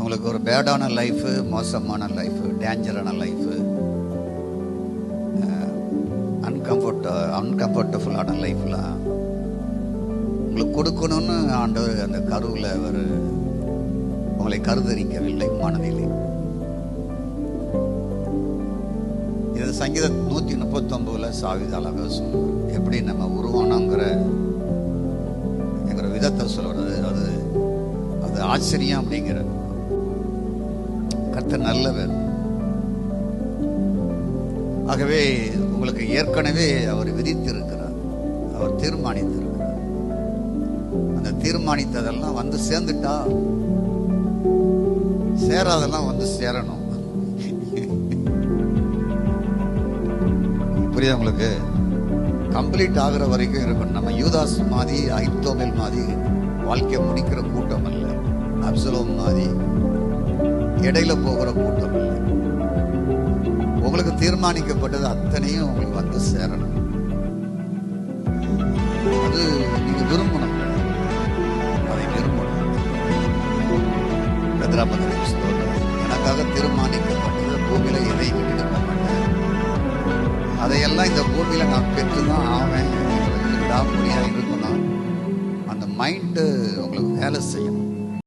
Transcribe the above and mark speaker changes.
Speaker 1: உங்களுக்கு ஒரு பேடான லைஃபு மோசமான லைஃபு டேஞ்சரான லைஃபு அன்கம்ஃபர்ட் அன்கம்ஃபர்டபுளான லைஃப்லாம் உங்களுக்கு கொடுக்கணும்னு ஆண்டவர் அந்த கருவில் அவர் உங்களை கருதரிக்கவில்லை மனதிலே. இது சங்கீத நூற்றி முப்பத்தொம்போதுல சாவித அழகாக சொல்லுவார் எப்படி நம்ம உருவானோங்கிற எங்கிற விதத்தை சொல்றது அது அது ஆச்சரியம் அப்படிங்கிற கர்த்தர் நல்லவர் ஆகவே உங்களுக்கு ஏற்கனவே அவர் விதித்திருக்கிறார். அவர் தீர்மானித்திருக்கிறார். அந்த தீர்மானித்ததெல்லாம் வந்து சேர்ந்துட்டா சேராதெல்லாம் வந்து சேரணும். புரியுது உங்களுக்கு? கம்ப்ளீட் ஆகுற வரைக்கும் இருக்கணும். நம்ம யூதாஸ் மாதிரி ஐத்தோமெல் மாதிரி வாழ்க்கையை முடிக்கிற கூட்டம் அல்ல. அப்சலோம் மாதிரி. இடையில போகிற கூட்டம் இல்லை. உங்களுக்கு தீர்மானிக்கப்பட்டது அத்தனையும் உங்களுக்கு வந்து சேரணும். அது நீங்க விரும்பணும். அதை விரும்பணும். கதிராபதி எனக்காக தீர்மானிக்கப்பட்டது பூமியில எதை விட்டுவிட அதையெல்லாம் இந்த பூமியில நான் பெற்றுதான் ஆவேன். விடாமடியா இருக்கணும் அந்த மைண்டு உங்களுக்கு வேலை செய்யணும்.